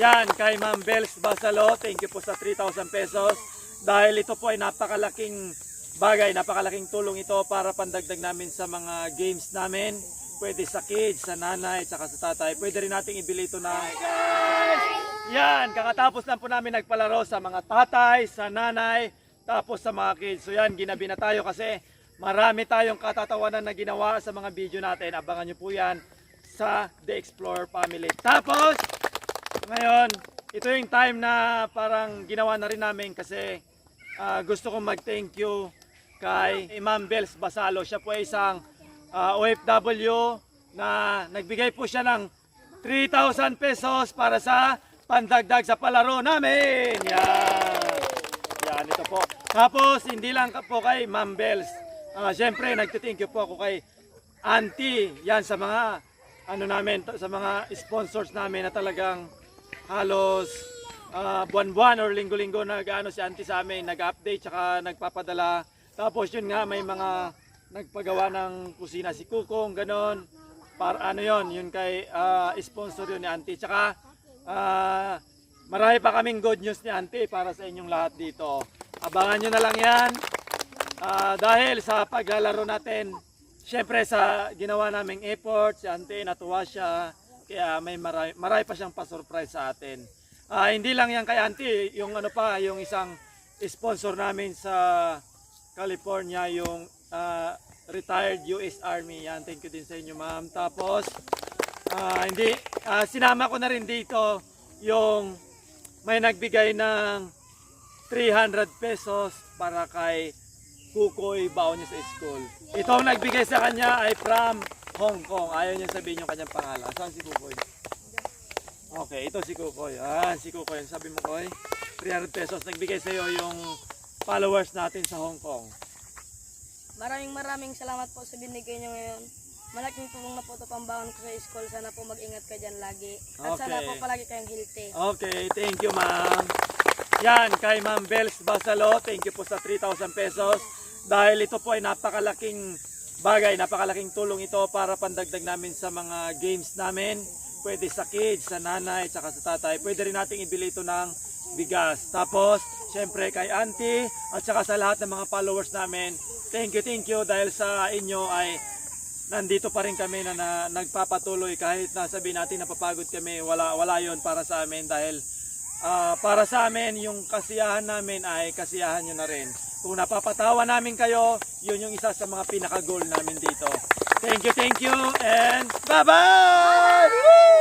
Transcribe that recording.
Yan, kay Ma'am Bells Basalo, thank you po sa 3,000 pesos. Dahil ito po ay napakalaking bagay, napakalaking tulong ito para pandagdag namin sa mga games namin. Pwede sa kids, sa nanay, tsaka sa tatay. Pwede rin nating ibili ito na... Yan, kakatapos lang po namin nagpalaro sa mga tatay, sa nanay, tapos sa mga kids. So yan, ginabi na tayo kasi marami tayong katatawanan na ginawa sa mga video natin. Abangan nyo po yan sa The Explorer Family. Tapos, ngayon, ito yung time na parang ginawa na rin namin kasi ah, gusto kong mag-thank you kay Imam Bells Basalo. Siya po ay isang ah, OFW na nagbigay po siya ng 3,000 pesos para sa pandagdag sa palaro namin. Yan. Yan, ito po. Tapos, hindi lang po kay Ma'am Bells. Ah, Siyempre, nagtithank you po ako kay Auntie. Yan, sa mga, ano namin, sa mga sponsors namin na talagang halos ah, buwan-buwan or linggo-linggo nag-ano si Auntie sa amin, nag-update tsaka nagpapadala. Tapos yun nga, may mga nagpagawa ng kusina si Kukong, ganon. Para ano yon yun kay ah, sponsor yun ni Auntie. Tsaka, ah, marami pa kaming good news ni Auntie para sa inyong lahat dito. Abangan nyo na lang yan. Ah, dahil sa paglalaro natin, syempre sa ginawa naming effort, si Auntie natuwa siya. Kaya may marami, marami pa siyang pa-surprise sa atin. Ah, hindi lang yan kay Auntie, yung ano pa, yung isang sponsor namin sa California, yung ah, retired US Army. Yan, thank you din sa inyo ma'am. Tapos, ah, hindi, ah, sinama ko na rin dito yung may nagbigay ng 300 pesos para kay Kukoy baon niya sa school. Ito ang nagbigay sa kanya ay from Hong Kong. Ayaw niya sabihin yung kanyang pangalan. Saan si Kukoy? Okay, ito si Kukoy. Ah, si Kukoy. Sabi mo, Koy, 300 pesos. Nagbigay sa iyo yung followers natin sa Hong Kong. Maraming maraming salamat po sa binigay nyo ngayon. Malaking tulong na po ito pambaon ko sa school. Sana po mag-ingat ka dyan lagi. At sana Okay. po palagi kayong healthy. Okay, thank you ma'am. Yan, kay Ma'am Bells Basalo, thank you po sa 3,000 pesos. Dahil ito po ay napakalaking bagay, napakalaking tulong ito para pandagdag namin sa mga games namin. Pwede sa kids, sa nanay, tsaka sa tatay. Pwede rin nating ibili ito ng bigas. Tapos, syempre kay auntie at saka sa lahat ng mga followers namin. Thank you, thank you dahil sa inyo ay nandito pa rin kami na, na nagpapatuloy kahit na sabihin natin napapagod kami, wala wala 'yon para sa amin dahil ah, para sa amin yung kasiyahan namin ay kasiyahan nyo na rin. Kung napapatawa namin kayo, yun yung isa sa mga pinaka-goal namin dito. Thank you, thank you, and bye-bye!